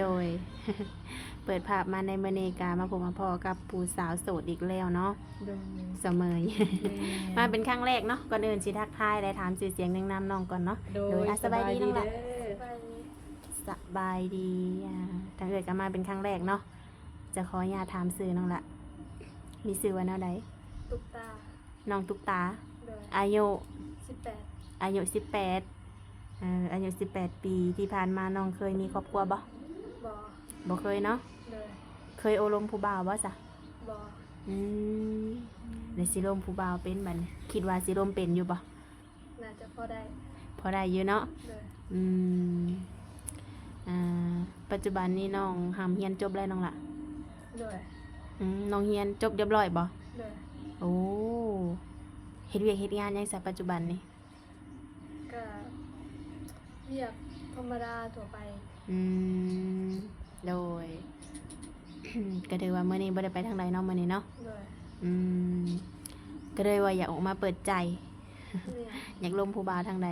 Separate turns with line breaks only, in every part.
โดย เปิดภาพมาในเมเนกามาผมมาพอกับผู้สาวโสดอีกแล้วเนาะ
โดย
เสมอมาเป็นครั้งแรกเนาะก่อนอื่นสิทักทายและถามชื่อเสียงแนะนำน้องก่อนเนาะ
โด
โดย
ย
อะสบายดีน้องละ
เด้อ
ไป
สบายดีอ่าทางเอ่ยก็มาเป็นครั้งแรกเนาะจะขออนุญาตถามชื่อน้องละมีชื่อว่าแนวใด
ตุกตา
น้องตุ๊กตา
โดย
อายุ
สิบแปด
อายุสิบแปดเอ่ออายุสิบแปดปีที่ผ่านมาน้องเคยมีครอบครัวบ่
บอ
บ่เคยเนาะ
โดย
เคยโอลมผู้บ่าวบ่จ้ะ
บอ
อืมในสิลมผู้บ่าวเป็นบัดนี้คิดว่าสิลมเป็นอยู่บ่
น่าจะพอได้
พอได้อยู่เนาะ
โดย
อืม อ่า ปัจจุบันนี้น้องหำเฮียนจบแล้วน้องละ
โดย
อืมน้องเฮียนจบเรียบร้อยบ่
โดย
โอ้เฮ็ดเวียกเฮ็ดงานยังซะปัจจุบันนี้
ก็เรียกธรรมดาทั่วไป
อืม โดย ก็ถือว่ามื้อนี้บ่ได้ไปทางใดเนาะมื้อนี้เนาะ
โดย
อืมก็เลยว่าอยากออกมาเปิดใจ
เนี่ย
อยากลมผู้บ่าวทางใด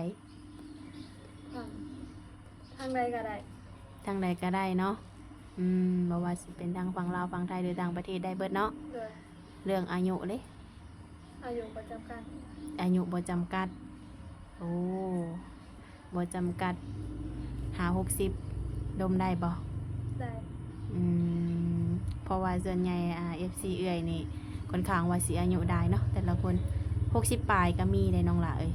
ทางทางใดก็ได้
ทางใดก็ได้เนาะอืมบ่ว่าสิเป็นทางฝั่งลาวฝั่งไทยหรือต่างประเทศได้เบิดเนาะ
โดย
เรื่องอายุเด้
อายุประจำกัน
อายุบ่จำกัด โอ้บ่จำกัดหาหกสิบดมได้บ่
ได้
อืมเพราะว่าส่วนใหญ่อ่า FC เอื่อยนี่ค่อนข้างว่าสิอายุได้เนาะแต่ละคนหกสิบปลายก็มีได้น้องหล่ะเอ้ย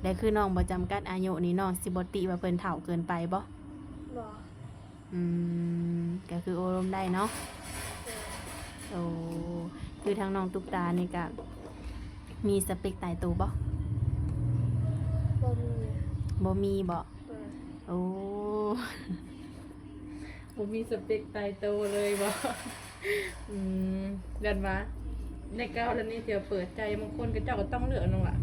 แต่คือน้องบ่จำกัดอายุนี่น้องสิบ่ติว่าเพิ่นเฒ่าเกินไปบ่
บอ
อืมก็คือโอารมณ์ได้เนาะ
โดย
โอ้คือทางน้องตุ๊กตานี่ก็มีสเปคตายตัวบ่
บอมี
บ่มีบ่
โดย
โอ้
ผมมีสเปคตายโตวเลยบ่อืมเดินมาในเก้าแล้วนี่เดี๋ยวเปิดใจบางคนก็เจ้าก็ต้องเลือกน้องล่ะ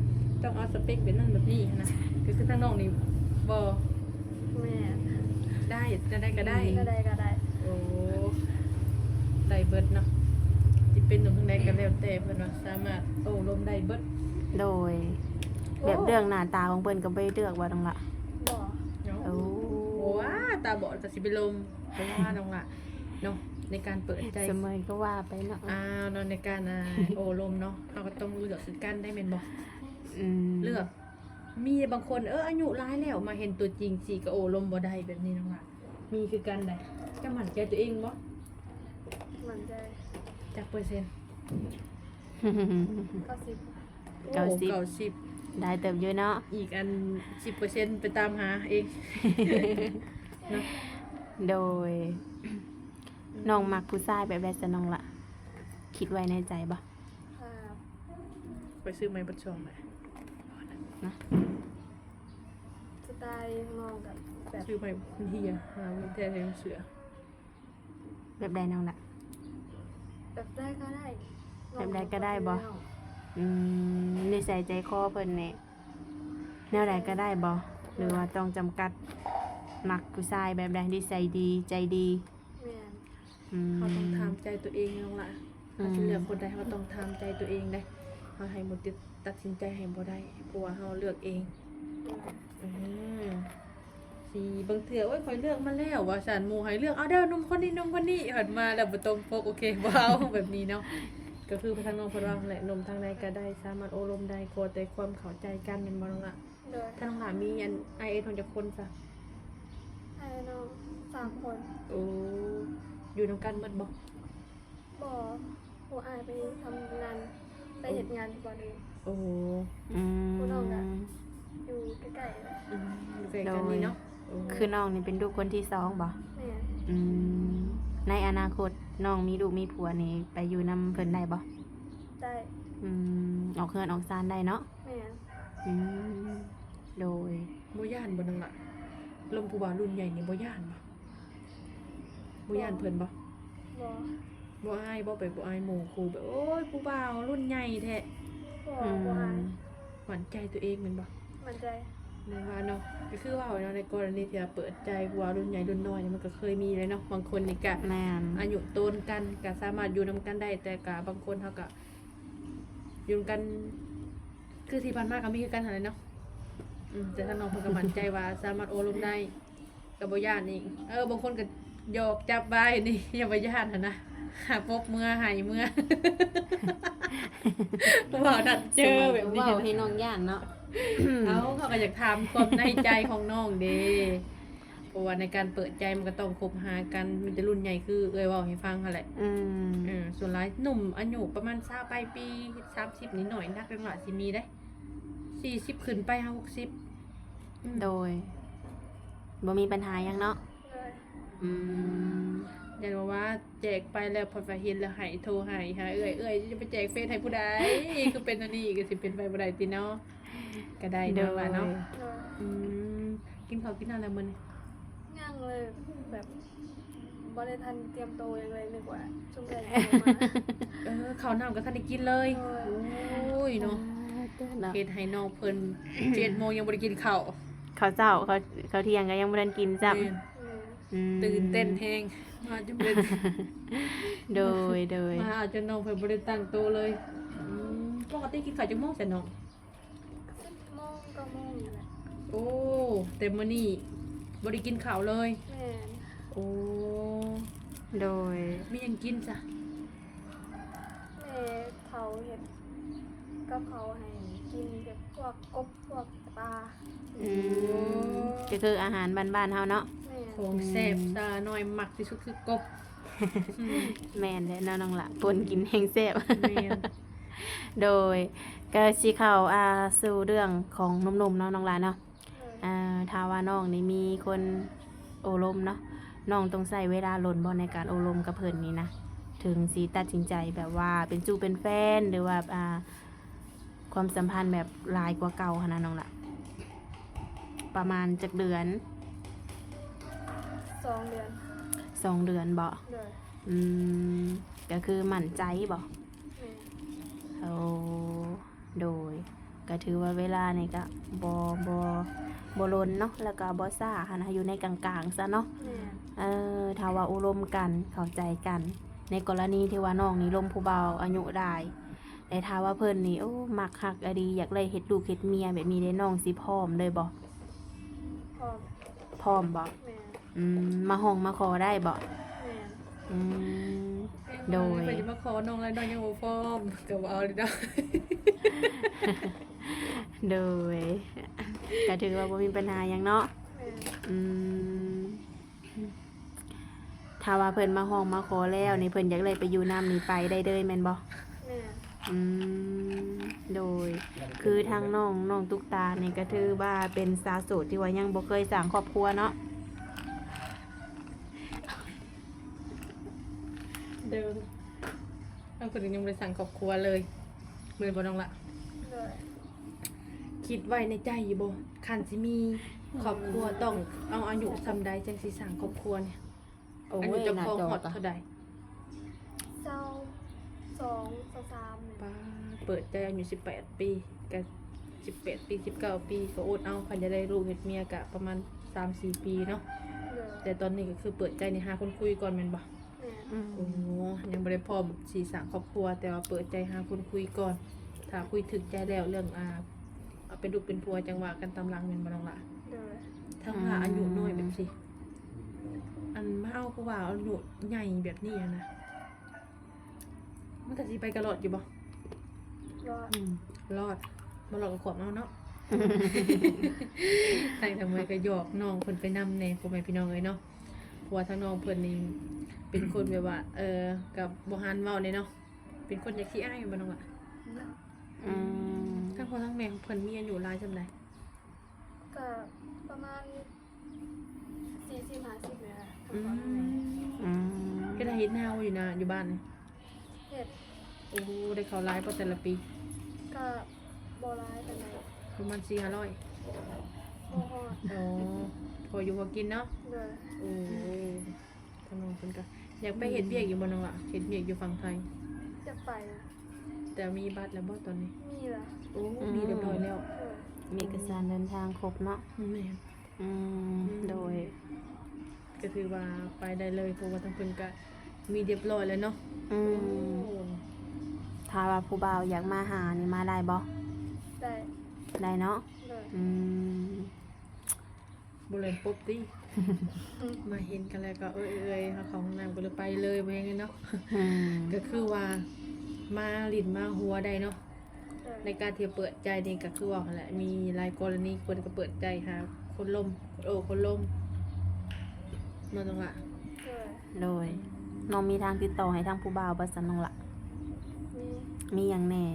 ต้องเอาสเปคเป็นนั่นแบบนี้นะคือคือทางน้องนี่บ่
แม่
ได้จะได้ก็ได้
ก็ได้ก็ได้
โอ้ได้เบิดเนาะสิเป็นหนุ่มทางใดก็แล้วแต่เพิ่นว่าสามารถโอ้ลมได้เบิด
โดย แบบเรื่องหน้าตาของเพิ่นก็บ่ได้เลือกว่าตรงละ
บอ
เนาะ
โอ้
โอ้ว่าตาบอดจะสิเป็นลม เพราะว่าน้องล่ะเนาะในการเปิดใจ
เสมอก็ว่าไปเนาะ
อ้าวเนาะในการอ่าโอ้ลมเนาะเราก็ต้องเลือกคือกันได้แม่นบ่
อืม
เลือก มีบางคนเอออายุร้ายแล้วมาเห็นตัวจริงสิก็โอ้ลมบ่ได้แบบนี้น้องล่ะมีคือกันได้จะมั่นใจตัวเองบ่
มันใจ
จักเปอร์เซ็นต์
ก็สิบ
เก้าสิบ
โอ้เก้าสิบ
ได้เติบอยู่เนาะ
อีกอันสิบเปอร์เซ็นต์ไปตามหาเองเนาะ
โดยน้องมักผู้ชายแบบใดซะน้องละคิดไว้ในใจบ่
อ่า
ไปซื้อไม้บัดชองมา
นะ
สไตล์มองกับแบบ
ซื้อไม้เฮียหาวินแท้แทงเสือ
แบบใดน้องละ
แบบได้ก็ได้
แบบใดก็ได้บ่อืมนิสัยใจคอเพิ่นนี่แนวใดก็ได้บ่หรือว่าต้องจำกัด มักผู้ชายแบบใดนิสัยดีใจดี
แม่น
อืม
เขาต้องทำใจตัวเองน้องละ
อืม
ถ้าจะเลือกคนใดเขาต้องทำใจตัวเองได้เขาให้หมดติดตัดสินใจให้บ่ได้เพราะว่าเขาเลือกเอง
แม่น
อืมสีบางเถื่อโอ้ยคอยเลือกมาแล้วว่าสันหมูให้เลือกเอาเด้อหนุ่มคนนี้หนุ่มคนนี้หันมาแล้วบ่ตรงปกโอเคบ่เอาแบบนี้เนาะก็คือพทางน้องเพนว่าแหละหนุ่มทางใดก็ได้สามารถโอลมได้ขอแต่ความเข้าใจกันแม่นบ่น้องละ
โดย
ถ้าน้องหลามีอัน i อของจะคนซะ
ไอ้น้องสามคน
โอ้อยู่นำกันหมดบ่
บ่ผู้อายไปทำงานไปเห็นงานที่บ่อนอื่น
โอ้
อืม
ผู้น้องอะอยู่ใกล้ๆนะ
อืมอยู่ใกล้กันนี่เนาะโคื
อน้องนี่เป็นลูกคนที่สองบ่
แม่น
อืมในอนาคตน้องมีลูกมีผัวนี่ไปอยู่นำเพิ่นได้บ่
ได้
อืมออกเฮือนออกซานได้เนาะ
แม่น
อืมโดย
บ่ย่านบ่น้องละ ลมผู้บ่าวรุ่นใหญ่นี่บ่ย่านบ่บ่ย่านเพิ่นบ่
บ่
บ่อายบ่ไปบ่อายหมู่ครูแบบโอ้ยผู้บ่าวรุ่นใหญ่แท้
บ่
อื
บ่อาย
ม
หวั่นใจตัวเองแม่นบ่
มันใจ
แม่นว่าเนาะก็คือว่าเนาะในกรณีที่ว่าเปิดใจผู้บ่าวรุ่นใหญ่รุ่นน้อยเนี่ยมันก็เคยมีเลยเนาะบางคนนี่ก็
แม่น
อายุโตนกันก็สามารถอยู่นำกันได้ แต่ก็บางคนเขาก็อยู่นำกัน คือที่ผ่านมาก็มีคือกันหั่นแหละเนาะ อืมแต่ถ้าน้องเพิ่นก็มั่นใจว่าสามารถโอลมได้ก็บ่ย่านอีกเออบางคนก็โยกจับไว้นี่อย่าไปย่านหั่นนะหาปบเมื่อหายเมื่อบ่ดัดเจอแบบนี้
เว้าให้น้องย่านเนาะ
เอาเขาก็อยากถามความในใจของน้องเด้เพราะว่าในการเปิดใจมันก็ต้องคบหากันมีแต่รุ่นใหญ่คือเอ้ยเว่าให้ฟังหั่นแหละ
อืม
เออส่วนร้ายหนุ่มอายุประมาณซาปลายปีสามสิบนิดหน่อยนักเป็นหลัสิมีได้ สี่สิบขึ้นไปห้าหกสิบ
โดยบ่มีปัญหาหยังเนาะ
เลย
อืม
อยากบอกว่าแจกไปแล้วพอไปเห็นแล้วใหายโทรใหายหาเอ้ยเอ้ยจะไปแจกเฟซให้ผู้ใดคือเป็นอันนี้ก็สิเป็นไปผู้ใดติเนาะก็ได้
โด
เนาะ
ย
ว่าเนาะ
เลย
อืมกินข้าวกินอะไรมัน
ย่างเลยแบบบ่ได้ทันเตรียมตัวยังเลยนึกว่าช่วงแรกมา
เออข้าวน้ำก็ทันได้กินเลย
โอ้ย
โอ้ยเนาะ
เนาะ
เฮ็ดให้น้องเพิ่นเจ็ดโมงยังบ่ได้กินข้าว
เขาวเจ้าเขาเขาวเที่ยงก็ยังบ่ทันกินจ้ะ
แม่น
อืม
ตื่นเต้นแฮงมาจนเป็น
โดยโดย
มาอาจจะน้องเพิ่นบ่ได้ตั้งตัวเลยอืมปกติกินข้าวจังโมงจ้ะน้อง
สิบโมงเก็โมงนี่แหละ
โอ้แต่มื้อนี้บ่ได้กินข้าวเลย
แม่น
โอ้
โดย
มีหยังกินจ้ะ
แม่เขาเห็ด กับเขาให้กินแบบพวกกบพวกปลา
อืมก็คืออาหารบ้านๆเฮาเนาะ
แม่น
ของแซ่บตาน้อยมักที่สุดคือกบอืม
แม่นแหละเนาะน้องละปนกินแห้งแซ่บ
แม่น
โดยก็สิเข้าอ่าสู่เรื่องของหนุ่มๆเนาะน้องหลานเนาะ
เลย
อ่าถ้าว่าน้องนี่มีคนโอลมเนาะน้องต้องใช้เวลาหล่นบ่ในการโอลมกับเพิ่นนี่นะถึงสิตัดสินใจแบบว่าเป็นจูเป็นแฟนหรือว่าอ่า ความสัมพันธ์แบบหลายกว่าเก่าค่ะนะน้องละประมาณจักเดือน
สองเดือน
สองเดือนบ่
เลย
อืมก็คือหมั่นใจบ่
แม่น
โอ้โดย ก็ถือว่าเวลานี่ก็บอบอบลนเนาะแล้วก็บอซ่าค่ะนะอยู่ในกลางๆซะเนาะ
แม่น
เออถ้าว่าอุรมกันเข้าใจกัน ในกรณีที่ว่าน้องนี่ลมผู้เบาอายุได้ แต่ถ้าว่าเพิ่นนี่โอ้มักฮักอะดีอยากเลยเฮ็ดลูกเฮ็ดเมียแบบนี้ได้น้องสิพร้อมเลยบ่
พร้อม
พร้อมบ่
แม่น
อืมมาห้องมาขอได้บ่
แม่น
อืมโดย
เพิ่นจะมาขอน้องแล้วน้องยังบ่พร้อมก็บ่เอาเลยเนาะ
โดยก็ถือว่าบ่มีปัญหาหยังเนาะ
แม่น
อืมถ้าว่าเพิ่นมาห้องมาขอแล้วนี่เพิ่นอยากเลยไปอยู่น้ำนี่ไปได้เลยแม่นบ่
แม่น
อืมโดย คือทางน้องน้องตุกตานี่ก็ถือว่าเป็นสาวโสดที่ว่ายังบ่เคยสร้างครอบครัวเนาะ
เดิมเอาคนอื่นยังบ่ได้สั่งครอบครัวเลยมื้อบ่น้องละ
เลย
คิดไว้ในใจอยู่บ่คันสิมีครอบครัวต้องเอาอายุซำใดจังสิสร้างครอบครัวเนี่ย
โอ้
อายุ
ย
เจะ
น่า
ครอง
จอ
ฮอด
ดอะ
เท่าใด
เจ้า สองสาวสามเนี่ย
ป้าเปิดใจอายุ18ปีกับ18ปี19ปีก็อดเอาคันจะได้ลูกเฮ็ดเมียกะประมาณ3-4ปีเนาะ
เลย
แต่ตอนนี้ก็คือเปิดใจในหาคนคุยก่อนแม่นบ่
แม่น
อืม
โอ้ยังบ่ได้พร้อมสีสร้างครอบครัว แต่ว่าเปิดใจหาคนคุยก่อน ถ้าคุยถึกใจแล้วเรื่องอ่าเอาเป็นลูกเป็นผัวจังหวะกันตำลังแม่นบ่น้องล่ะ
เลย
ถ้าว่าอายุน้อยแบบสิอันมาเอาผู้ว่าอายุใหญ่แบบนี้อะนะ มันก็สิไปกระโดดอยู่บ่
รอด
อืม
รอดบ่รอดก็ขวบเอาเนาะ ใส่ทำไมก็หยอกน้องเพิ่นไปนำแน่พ่อแม่พี่น้องเอ้ยเนาะเพราะว่าทางน้องเพิ่นนี่เป็นคนแบบว่า เออกับบ่ฮันเว้าเนี่ยเนาะ เป็นคนอยากขี้อายบ่น้องล่ะ
อืม
ทั้งพ่อทั้งแม่เพิ่นมีอายุหลายจำาได
ก็ประมาณสี่สิบห้าสิบเนี่ยแหละ
อื
ทั้งสองแม่
ม
อืม
ก็ได้เฮ็ดแนวอยู่นะอยู่บ้านนี่
เห็ด
โอ้ได้เข้าหลายบ่แต่ละปี
ก็โบราณกันเลย
ประมาณ4-500
โอ้โห
อ๋อพออยู่พอกินเนาะ
เลย
โอ้ทางน้องเพิ่นก็อยากไปเฮ็ดเวียกอยู่บ่น้องล่ะเฮ็ดเวียกอยู่ฝั่งไทย
จะไปนะ
แต่มีบัตรแล้วบ่ตอนนี้
มีละ
โอ้มีเรียบร้อยแล้ว
เลย
มีเอกสารเดินทางครบเนาะ
แม่น
อืมโดย
ก็ถือว่าไปได้เลยเพราะว่าทั้งเพิ่นก็มีเรียบร้อยแล้วเนาะ
อืม
โอ้
ถ้าว่าผู้บ่าวอยากมาหานี่มาได้บ่
ได้
ได้เนาะ
เลย
อืม
บ่เล่นปุ๊บติมาเห็นกันแล้วก็เอ้ยเอ้ยเขาของน้ำก็เลยไปเลยแม่งเนาะ
อืม
ก็คือว่ามาลิ้นมาหัวได้เนาะ
โดย
ในการที่เปิดใจนี่ก็คือว่าหั่นแหละมีหลายกรณีคนก็เปิดใจหาคนลมโอ้คนลมเนาะจังหวะ
โดย
โดยน้องมีทางติดต่อให้ทางผู้บ่าวบ่ซั่นน้องละ
มี
มีหยังแหน่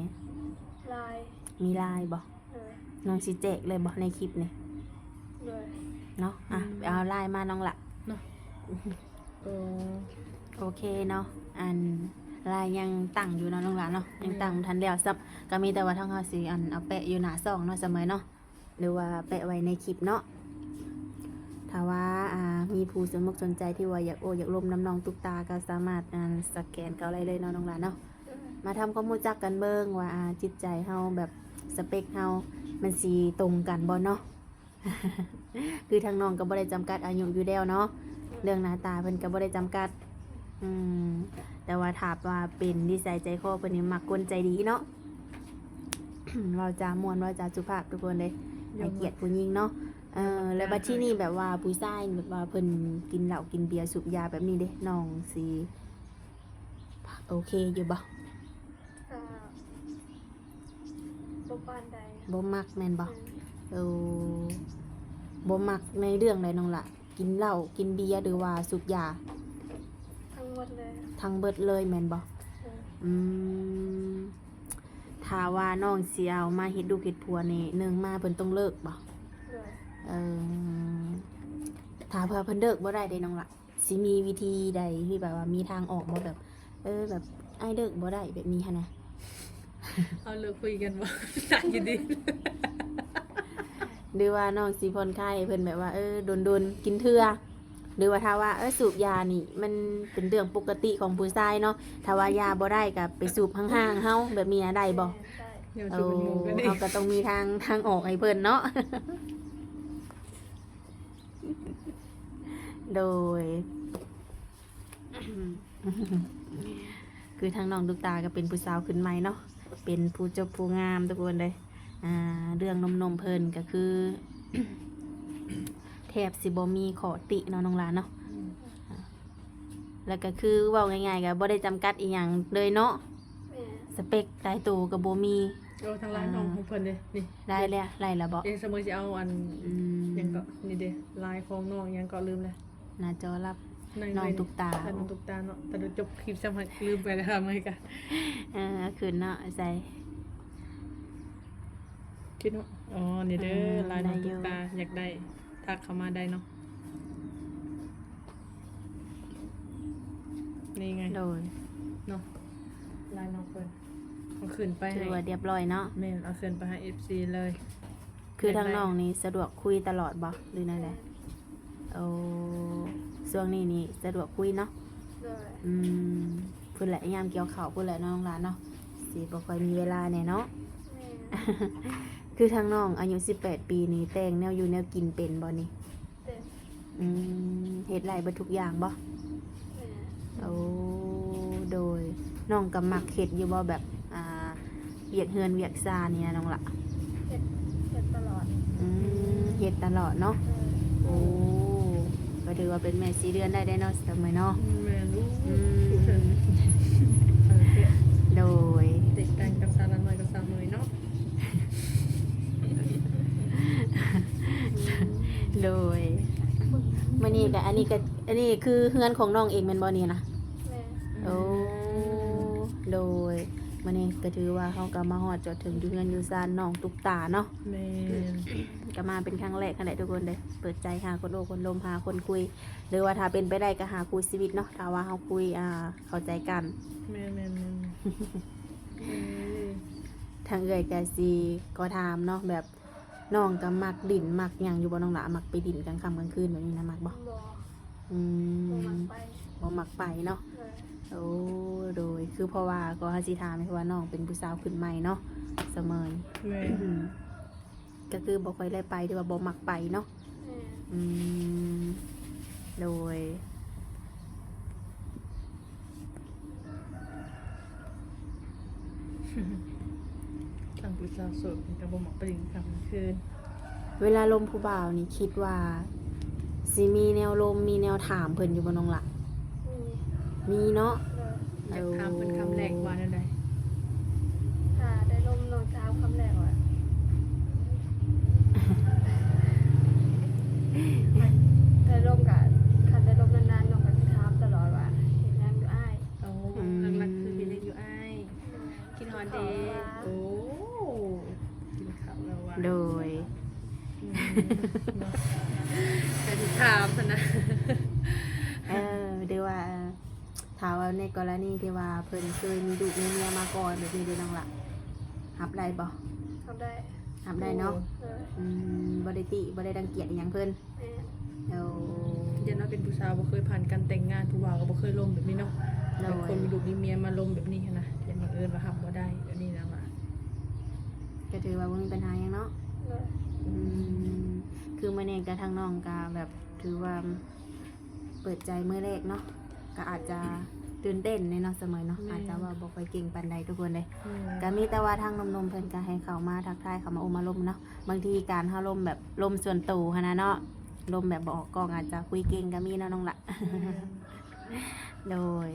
ลาย
มีไลน์บ่
โดย
น้องสิแจกเลยบ่ในคลิปนี่
โดย
เนาะอะไปเอาไลน์มาน้องละ
เนาะโอ้
โอเคเนาะอันลายยังตั้งอยู่เนาะน้องหลานเนาะยังตั้งบ่ทันแล้วซับก็มีแต่ว่าทางเฮาสิอันเอาแปะอยู่หน้าซองเนาะเสมอเนาะหรือว่าแปะไว้ในคลิปเนาะถ้าว่าอ่ามีผู้สนมกสนใจที่ว่าอยากโออยากลมน้ำนองตุกตาก็สามารถอ่าสแกนเกาอะไรเลยเนาะน้องหลานเนาะ
โดย
มาทำความรู้จักกันเบิ่งว่าอ่าจิตใจเฮาแบบสเปคเฮามันสิตรงกันบ่เนาะคือทางน้องก็บ่ได้จำกัดอายุอยู่แล้วเนาะเรื่องหน้าตาเพิ่นก็บ่ได้จำกัดอืมแต่ว่าถามว่าเป็นนิสัยใจคอเพิ่นนี่มักคนใจดีเนาะเราจามวนเราจาสุภาพทุกคนเลยให้เกียรติผู้หญิงเนาะเออแล้วบัดที่นี่แบบว่าผู้ชายแบบว่าเพิ่นกินเหล้ากินเบียร์สูบยาแบบนี้เด้น้องสิโอเคอยู่บ่
ก็ บ่ปานใด
บ่มักแม่นบ่
อืม
เออบ่มักในเรื่องใดน้องละกินเหล้ากินเบียร์หรือว่าสูบยา
ทั้งหมดเลย
ทั้งเบิดเลยแม่นบ่
โดย
อืมถ้าว่าน้องสิเอามาเฮ็ดดูกเฮ็ดผัวนี่หนึ่งมาเพิ่นต้องเลิกบ่
โดย
เออถ้าเพื่อเพิ่นเลิกบ่ได้เด้น้องละสิมีวิธีใดที่แบบว่ามีทางออกบ่แบบ เออแบบไอ้ายเลิกบ่ได้แบบนี้หั่นนะ
เอาเลิกคุยกันว่าหนักอยู่ดิ
หรือว่าน้องสิผ่อนคลายให้เพิ่นแบบว่าเออโดนๆกินเทื่อหรือว่าถ้าว่าเออสูบยานี่ มันเป็นเรื่องปกติของผู้ชายเนาะถ้าว่ายาบ่ได้ก็ไปสูบห่างๆเฮาแบบนี้นะได้บ่
ได้
เดี๋ยว
เอา
จะเป็นหมูกันดิ
เราก็ต้องมีทางทางออกให้เพิ่นเนาะ โดย คือทางน้องตุกตาก็เป็นผู้สาวขึ้นใหม่เนาะ เป็นผู้เจบผู้งามทุกคนเลยอ่าเรื่องนมนมๆเพิ่นก็คือแทบสิบ่มีขอติเนาะน้องหลานเนาะแล้วก็คือเว้าง่ายๆก็บ่ได้จำกัดอีหยังเลยเนาะ
แม่
สเปคตายตัวก็บ่มี
โอ้ทางร้านน้องของเพิ่นเด้นี่
ได้แล้วไล่แล้วบ่
เองสมมติจะเอาอัน
อืม
ยังก็นี่เด้ลายของน้องยังก็ลืมเลย
หน้าจอรับ
ใน
น้อง
ใน
ตุ๊กตา
แต่น้องตุกตาเนาะแต่เดี๋ยวจบคลิปสมัครลืมไปแล้วค่ะไม่กัน
เออคืนเนาะใส่
คิดว่าอ๋อนี่เด้อ
ม
ลายน้อง
ได้อยู่
ตุกตาอยากได้ทักเข้ามาได้เนาะนี่ไง
โดย
เนาะลายน้องเพิ่นเอาขึ้นไป
ถื
ให้
อว่าเรียบร้อยเนาะ
แม่นเอาขึ้นไปให้ FC เลย
คือทาง
ได้
น้องนี่สะดวกคุยตลอดบ่หรือนั่นแหละโอ้ ช่วงนี้นี่สะดวกคุยเนาะ
โดย
อืมเพิ่นแหละยามเกี่ยวข้าวเพิ่นแหละน้องหลานเนาะสิบ่ค่อยมีเวลาแน่เนาะ
แม่
คือทางน้องอายุ18 ปีนี่แต่งแนวอยู่แนวกินเป็นบ่นี่
เต็ม
อืมเฮ็ดไรเบิดทุกอย่างบ่
แม่
โอ้โดยน้องก็มักเฮ็ดอยู่บ่แบบอ่าเวียกเฮือนเวียกซานเนี่ยน้องละ
เฮ็ดเฮ็ดตลอด
อืมเฮ็ดตลอดเนาะ
โดย
โอ้ ก็ถือว่าเป็นแม่สีเดือนได้ได้เนาะสมัยเนาะ
แม่รู้
อื
ผู้เพิ่น
ม
เออเด้อ
โดย
เด็กแต่งกับสาวละน้อยกับสาวน้อยเนาะ
โดยมื่อนี้ก็อันนี้ก็อันนี้คือเฮือนของน้องเองแม่นบ่เนี่ยนะ
แม่
โอ้โดย มื่อนี้ก็ถือว่าเขาก็มาฮอดจอดถึงอยู่เฮือนอยู่ซานน้องตุกตาเนาะ
แม่น
ก็มาเป็นครั้งแรกกันแหละทุกคนเลยเปิดใจหาคนโอคนลมหาคนคุย หรือว่าถ้าเป็นไปได้ก็หาคุยชีวิตเนาะถ้าว่าเขาคุยอ่าเข้าใจกัน
แม่นแม่นแม่นเอ้ย
ทางเอ่ยกะซีก็ถามเนาะแบบน้องก็มักดิ่นมักหยังอยู่บ่น้องหละมักไปดิ่นกลางค่ำกลางคืนแบบนี้นะมักบ่
บ่
อื
บ่มั
ม
กไป
บ่มักไปเนาะ
โดย
โอ้โดยคือเพราะว่าก็ฮาสิถามเพราะว่าน้องเป็นผู้สาวขึ้นใหม่เนาะเสมอ
แม่น
อืมก็คือบ่ค่อยได้ไปหรือว่าบ่มักไปเนาะ
แม่
อืมโดย
ทางผู้สาวโสดมันก็บ่เหมาะไปถึงกลางคืน
เวลาลมผู้บ่าวนี่คิดว่าสิมีแนวลมมีแนวถามเพิ่นอยู่บ่น้องละ
มี
มีเนาะ
เลย
อยากถามเป็นคำแรกว่าแนวใด
ถ้าได้ลมน้องสาวคำแรกว่าได้ลมกับคันได้ลมนานๆน้องก็สิถามตลอดว่าเห็นยังอยู่อ้าย
โอ้หลักๆคือเป็นเรื่องอยู่อ้ายกินฮอนเดย์โอ้กินข้าวแล้วว่า
โดย
อืมเนาะแต่ที่ถามซะนะ
เออเดี๋ยวว่าถามว่าใน กรณีที่ว่าเพิ่นเคยมีลูกมีเมียมาก่อนแบบนี้เด้อน้องละรับได้บ่
ทำได้
รับได้เนาะ
เลย
อืมบ่ได้ติบ่ได้รังเกียจอหยังเพิ่น
แม่น
เอา
ยันว่าเป็นผู้สาวบ่เคยผ่านการแต่งงานผู้บ่าวก็บ่เคยลมแบบนี้เนาะ
โด
บางค
ย
นมีลูกมีเมียมาลมแบบนี้หั้นนะอย่ามาเอิญว่าหับบ่ได้แบบนี้นะว่า
ก็ถือว่าบ่มีปัญหาหยังเนาะ
เลย
อืมคือมื้อนี้ก็ทางน้องก็แบบถือว่าเปิดใจมื้อแรกเนาะก็อาจจะ ตื่นเต้นในเนาะเสมอเนาะอาจจะว่าบ่ค่อยเก่งปานใดทุกคนเลย
อืม
ก็มีแต่ว่าทางนมๆเพิ่นก็ให้เข้ามาทักทายเข้ามาโอมาลมเนาะบางทีการเฮาลมแบบลมส่วนตัวหันนะเนาะลมแบบบ่ออกกล้องอาจจะคุยเก่งก็มีเนาะน้องละโดย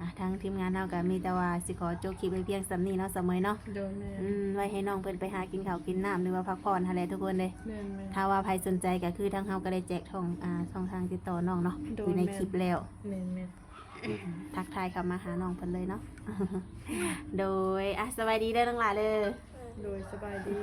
อะทางทีมงานเฮาก็มีแต่ว่าสิขอจบคลิปไว้เพียงสำนี้เนาะเสมอเนาะ
โดนแม่
อืมไว้ให้น้องเพิ่นไปหากินข้าวกินน้ำหรือว่าพักผ่อนหั่นแหละทุกคนเลย
แม่นแม่น
ถ้าว่าใครสนใจก็คือทางเฮาก็ได้แจกทองอ่าช่องทางติดต่อน้องเนาะ
โดน
อยู่ใน
แม่น
คลิปแล้ว
แม่นแม่น
ทักทายเข้ามาหาน้องเพิ่นเลยเนาะ โดยอะสบายดีเด้อน้องหลายเลย
โดยสบายดี